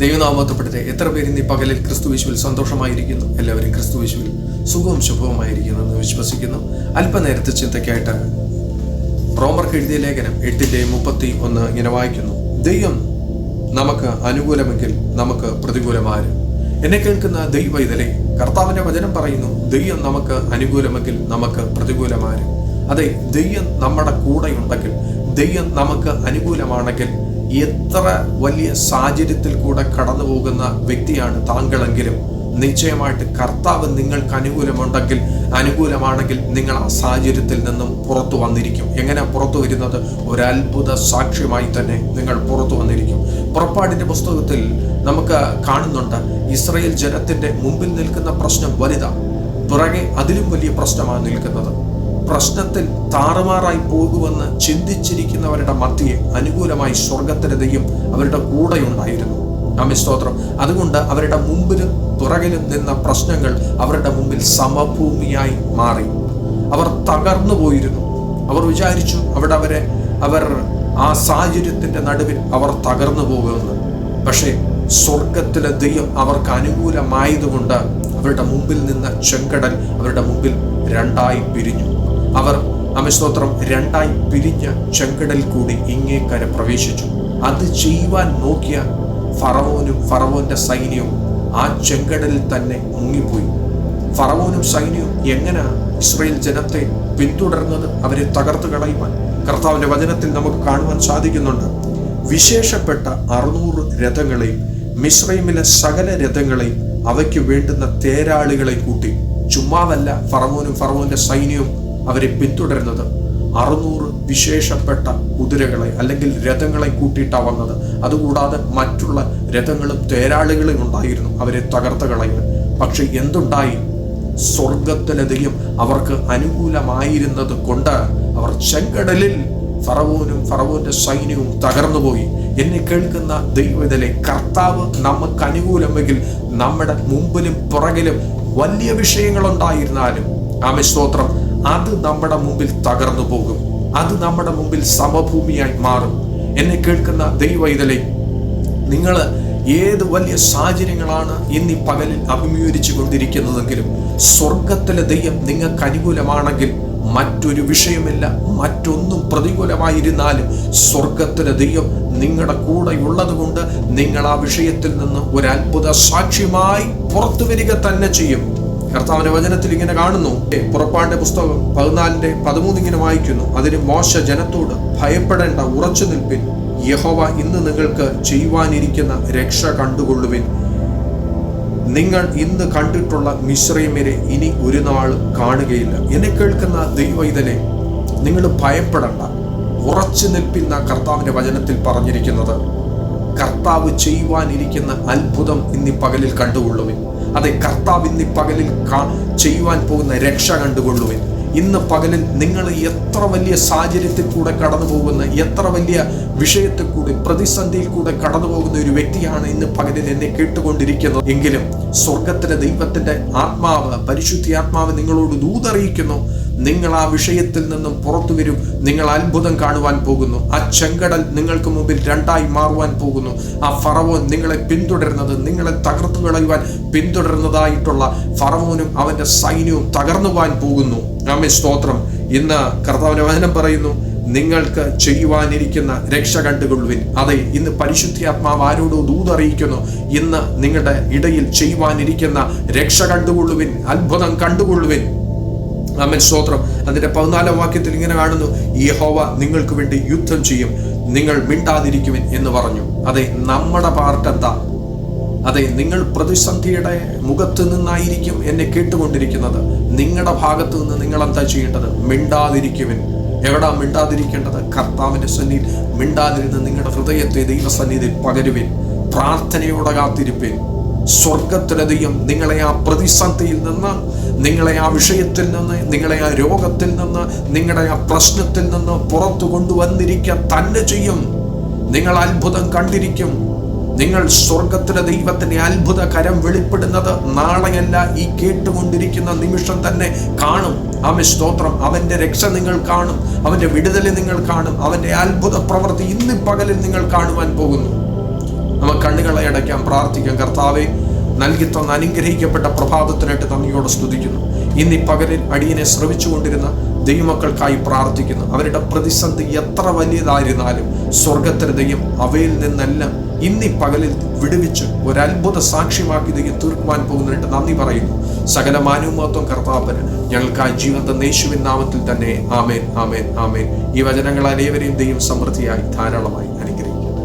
ദൈവനാമത്തപ്പെടുത്തെ എത്ര പേര് ഇന്ന് പകലിൽ ക്രിസ്തു വിശുവിൽ സന്തോഷമായിരിക്കുന്നു? എല്ലാവരും ക്രിസ്തു വിശുവിൽ സുഖവും ശുഭവുമായിരിക്കുന്നു എന്ന് വിശ്വസിക്കുന്നു. അല്പനേരത്തെ ചിന്തയ്ക്കായിട്ട് റോമർക്ക് എഴുതിയ ലേഖനം എട്ടിന്റെ മുപ്പത്തി ഒന്ന് ഇങ്ങനെ വായിക്കുന്നു. ദൈവം നമുക്ക് അനുകൂലമെങ്കിൽ നമുക്ക് പ്രതികൂലമാര്? എന്നെ കേൾക്കുന്ന ദൈവ ഇതിലെ കർത്താവിന്റെ വചനം പറയുന്നു ദൈവം നമുക്ക് അനുകൂലമെങ്കിൽ നമുക്ക് പ്രതികൂലമാര്? അതെ ദൈവം നമ്മുടെ കൂടെ ഉണ്ടെങ്കിൽ ദൈവം നമുക്ക് അനുകൂലമാണെങ്കിൽ എത്ര വലിയ സാഹചര്യത്തിൽ കൂടെ കടന്നു പോകുന്ന വ്യക്തിയാണ് താങ്കളെങ്കിലും? നിശ്ചയമായിട്ട് കർത്താവ് നിങ്ങൾക്ക് അനുകൂലമുണ്ടെങ്കിൽ അനുകൂലമാണെങ്കിൽ നിങ്ങൾ ആ സാഹചര്യത്തിൽ നിന്നും പുറത്തു വന്നിരിക്കും. എങ്ങനെ പുറത്തു വരുന്നത്? ഒരത്ഭുത സാക്ഷ്യമായി തന്നെ നിങ്ങൾ പുറത്തു വന്നിരിക്കും. പുറപ്പാടിന്റെ പുസ്തകത്തിൽ നമുക്ക് കാണുന്നുണ്ട് ഇസ്രയേൽ ജനത്തിന്റെ മുമ്പിൽ നിൽക്കുന്ന പ്രശ്നം വലുതാണ് പിറകെ അതിലും വലിയ പ്രശ്നമാണ് നിൽക്കുന്നത്. പ്രശ്നത്തിൽ താറുമാറായി പോകുമെന്ന് ചിന്തിച്ചിരിക്കുന്നവരുടെ മധ്യയെ അനുകൂലമായി സ്വർഗത്തിന്റെ ദൈവം അവരുടെ കൂടെ ഉണ്ടായിരുന്നു ആമേ സ്തോത്രം. അതുകൊണ്ട് അവരുടെ മുമ്പിലും പുറകിലും നിന്ന പ്രശ്നങ്ങൾ അവരുടെ മുമ്പിൽ സമഭൂമിയായി മാറി. അവർ തകർന്നു പോയിരുന്നു. അവർ വിചാരിച്ചു അവിടെ അവരെ അവർ ആ സാഹചര്യത്തിന്റെ നടുവിൽ അവർ തകർന്നു പോകുമെന്ന്. പക്ഷേ സ്വർഗത്തിലെ ദൈവം അവർക്ക് അനുകൂലമായതുകൊണ്ട് അവരുടെ മുമ്പിൽ നിന്ന ചെങ്കടൽ അവരുടെ മുമ്പിൽ രണ്ടായി പിരിഞ്ഞു. അവർ അമിസ്തോത്രം രണ്ടായി പിരിഞ്ഞ ചെങ്കടൽ കൂടി ഇങ്ങേക്കര പ്രവേശിച്ചു. അത് ചെയ്യുവാൻ നോക്കിയ ഫറവോനും ഫറവോന്റെ സൈന്യവും ആ ചെങ്കടലിൽ തന്നെ മുങ്ങിപ്പോയി. ഫറവോനും സൈന്യവും എങ്ങനെ ഇസ്രയേൽ ജനത്തെ പിന്തുടർന്നത് അവരെ തകർത്ത് കളയുവാൻ? കർത്താവിന്റെ വചനത്തിൽ നമുക്ക് കാണുവാൻ സാധിക്കുന്നുണ്ട്. വിശേഷപ്പെട്ട അറുന്നൂറ് രഥങ്ങളെയും മിശ്രൈമിലെ സകല രഥങ്ങളെയും അവയ്ക്ക് വേണ്ടുന്ന തേരാളികളെ കൂട്ടി. ചുമ്മാതല്ല ഫറവോനും ഫറവോന്റെ സൈന്യവും അവരെ പിന്തുടരുന്നത്. അറുന്നൂറ് വിശേഷപ്പെട്ട കുതിരകളെ അല്ലെങ്കിൽ രഥങ്ങളെ കൂട്ടിയിട്ടാണ് വന്നത് അതുകൂടാതെ മറ്റുള്ള രഥങ്ങളും തേരാളികളും ഉണ്ടായിരുന്നു അവരെ തകർത്ത് കളയാൻ പക്ഷെ എന്തുണ്ടായി? സ്വർഗത്തിലധികം അവർക്ക് അനുകൂലമായിരുന്നത് കൊണ്ട് അവർ ചെങ്കടലിൽ ഫറവോനും ഫറവോന്റെ സൈന്യവും തകർന്നുപോയി. എന്നെ കേൾക്കുന്ന ദൈവത്തിലെ കർത്താവ് നമുക്ക് അനുകൂലമെങ്കിൽ നമ്മുടെ മുമ്പിലും പുറകിലും വലിയ വിഷയങ്ങൾ ഉണ്ടായിരുന്നാലും ആമെ സ്തോത്രം. അത് നമ്മുടെ മുമ്പിൽ തകർന്നു പോകും. അത് നമ്മുടെ മുമ്പിൽ സമഭൂമിയായി മാറും. എന്നെ കേൾക്കുന്ന ദൈവ ഇതിലെ നിങ്ങൾ ഏത് വലിയ സാഹചര്യങ്ങളാണ് ഇന്ന് പകലിൽ അഭിമുഖീകരിച്ചു കൊണ്ടിരിക്കുന്നതെങ്കിലും സ്വർഗത്തിലെ ദൈവം നിങ്ങൾക്ക് അനുകൂലമാണെങ്കിൽ മറ്റൊരു വിഷയമില്ല മറ്റൊന്നും പ്രതികൂലമായിരുന്നാലും സ്വർഗത്തിലെ ദൈവം നിങ്ങളുടെ കൂടെ ഉള്ളത് കൊണ്ട് നിങ്ങൾ ആ വിഷയത്തിൽ നിന്ന് ഒരു അത്ഭുത സാക്ഷ്യമായി പുറത്തു വരിക തന്നെ ചെയ്യും. കർത്താവിന്റെ വചനത്തിൽ ഇങ്ങനെ കാണുന്നു. പുറപ്പാടിന്റെ പുസ്തകം പതിനാലിന്റെ പതിമൂന്ന് ഇങ്ങനെ വായിക്കുന്നു. അതിന് മോശ ജനത്തോട് ഭയപ്പെടേണ്ട ഉറച്ചു നിൽപ്പിൻ. യഹോവ ഇന്ന് നിങ്ങൾക്ക് ചെയ്യുവാനിരിക്കുന്ന രക്ഷ കണ്ടുകൊള്ളുവിൻ. നിങ്ങൾ ഇന്ന് കണ്ടിട്ടുള്ള മിശ്രൈമരെ ഇനി ഒരു നാൾ കാണുകയില്ല. എന്നെ കേൾക്കുന്ന ദൈവൈതലെ നിങ്ങൾ ഭയപ്പെടണ്ട. ഉറച്ചു നിൽപ്പിന്ന കർത്താവിന്റെ വചനത്തിൽ പറഞ്ഞിരിക്കുന്നത്. കർത്താവ് ചെയ്യുവാനിരിക്കുന്ന അത്ഭുതം ഇന്നി പകലിൽ കണ്ടുകൊള്ളുവിൻ. അതെ കർത്താവ് ഇന്ന് പകലിൽ ചെയ്യുവാൻ പോകുന്ന രക്ഷ കണ്ടുകൊള്ളുവിൻ. ഇന്ന് പകലിൽ നിങ്ങൾ എത്ര വലിയ സാഹചര്യത്തിൽ കൂടെ കടന്നു പോകുന്ന എത്ര വലിയ വിഷയത്തിൽ കൂടെ പ്രതിസന്ധിയിൽ കൂടെ കടന്നു പോകുന്ന ഒരു വ്യക്തിയാണ് ഇന്ന് പകലിൽ എന്നെ കേട്ടുകൊണ്ടിരിക്കുന്നത്. എങ്കിലും സ്വർഗത്തിലെ ദൈവത്തിന്റെ ആത്മാവ് പരിശുദ്ധി ആത്മാവ് നിങ്ങളോട് ദൂതറിയിക്കുന്നു. നിങ്ങൾ ആ വിഷയത്തിൽ നിന്നും പുറത്തു വരും. നിങ്ങൾ അത്ഭുതം കാണുവാൻ പോകുന്നു. ആ ചെങ്കടൽ നിങ്ങൾക്ക് മുമ്പിൽ രണ്ടായി മാറുവാൻ പോകുന്നു. ആ ഫറവോൻ നിങ്ങളെ പിന്തുടരുന്നത് നിങ്ങളെ തകർത്തു കളയുവാൻ പിന്തുടരുന്നതായിട്ടുള്ള ഫറവോനും അവന്റെ സൈന്യവും തകർന്നു പോകാൻ പോകുന്നു. ആമേ സ്തോത്രം. ഇന്ന് കർത്താവിന്റെ വചനം പറയുന്നു നിങ്ങൾക്ക് ചെയ്യുവാനിരിക്കുന്ന രക്ഷ കണ്ടുകൊള്ളുവിൻ. അതെ ഇന്ന് പരിശുദ്ധാത്മാവ് ആരോടോ ദൂതറിയിക്കുന്നു ഇന്ന് നിങ്ങളുടെ ഇടയിൽ ചെയ്യുവാനിരിക്കുന്ന രക്ഷ കണ്ടുകൊള്ളുവിൻ അത്ഭുതം കണ്ടുകൊള്ളുവിൻ. അമ്മൻ സ്തോത്രം. അതിന്റെ പതിനാലാം വാക്യത്തിൽ ഇങ്ങനെ കാണുന്നു യഹോവ നിങ്ങൾക്ക് വേണ്ടി യുദ്ധം ചെയ്യും നിങ്ങൾ മിണ്ടാതിരിക്കുവിൻ എന്ന് പറഞ്ഞു. അതെ നമ്മുടെ പാർട്ട് എന്താ? അതെ നിങ്ങൾ പ്രതിസന്ധിയുടെ മുഖത്ത് നിന്നായിരിക്കും എന്നെ കേട്ടുകൊണ്ടിരിക്കുന്നത്. നിങ്ങളുടെ ഭാഗത്ത് നിന്ന് നിങ്ങൾ എന്താ ചെയ്യേണ്ടത്? മിണ്ടാതിരിക്കുവിൻ. എവിടാ മിണ്ടാതിരിക്കേണ്ടത്? കർത്താവിന്റെ സന്നിധി. മിണ്ടാതിരുന്ന് നിങ്ങളുടെ ഹൃദയത്തെ ദൈവസന്നിധിയിൽ പകരുവിൻ. പ്രാർത്ഥനയോടെ കാത്തിരിപ്പേൻ. സ്വർഗത്തിലെ ദൈവം നിങ്ങളെ ആ പ്രതിസന്ധിയിൽ നിന്ന് നിങ്ങളെ ആ വിഷയത്തിൽ നിന്ന് നിങ്ങളെ ആ രോഗത്തിൽ നിന്ന് നിങ്ങളുടെ ആ പ്രശ്നത്തിൽ നിന്ന് പുറത്തു കൊണ്ടുവന്നിരിക്കാൻ തന്നെ ചെയ്യും. നിങ്ങൾ അത്ഭുതം കണ്ടിരിക്കും. നിങ്ങൾ സ്വർഗത്തിലെ ദൈവത്തിന്റെ അത്ഭുത കരം വെളിപ്പെടുന്നത് നാളെയല്ല ഈ കേട്ടുകൊണ്ടിരിക്കുന്ന നിമിഷം തന്നെ കാണും. അവൻ സ്തോത്രം അവന്റെ രക്ഷ നിങ്ങൾ കാണും. അവന്റെ വിടുതൽ നിങ്ങൾ കാണും. അവന്റെ അത്ഭുത പ്രവൃത്തി ഇന്ന് പകലിൽ നിങ്ങൾ കാണുവാൻ പോകുന്നു. നമുക്ക് കണ്ണുകളെ അടയ്ക്കാം പ്രാർത്ഥിക്കാം. കർത്താവെ നൽകി തന്ന അനുഗ്രഹിക്കപ്പെട്ട പ്രഭാതത്തിനായിട്ട് നന്ദിയോടെ സ്തുതിക്കുന്നു. ഇന്ന് ഈ പകലിൽ അടിയനെ ശ്രമിച്ചുകൊണ്ടിരുന്ന ദൈവമക്കൾക്കായി പ്രാർത്ഥിക്കുന്നു. അവരുടെ പ്രതിസന്ധി എത്ര വലിയതായിരുന്നാലും സ്വർഗത്തിന് ദൈവം അവയിൽ നിന്നെല്ലാം ഇന്ന് പകലിൽ വിടുവിച്ച് ഒരത്ഭുത സാക്ഷ്യമാക്കി ദൈവം തീർക്കുവാൻ പോകുന്നതിനായിട്ട് നന്ദി പറയുന്നു. സകല മാനവമത്വം കർത്താപ്പന് ഞങ്ങൾക്കായി ജീവിത യേശുവിൻ നാമത്തിൽ തന്നെ ആമേൻ ആമേൻ ആമേൻ. ഈ വചനങ്ങൾ അനേവരെയും ദൈവം സമൃദ്ധിയായി ധാരാളമായി.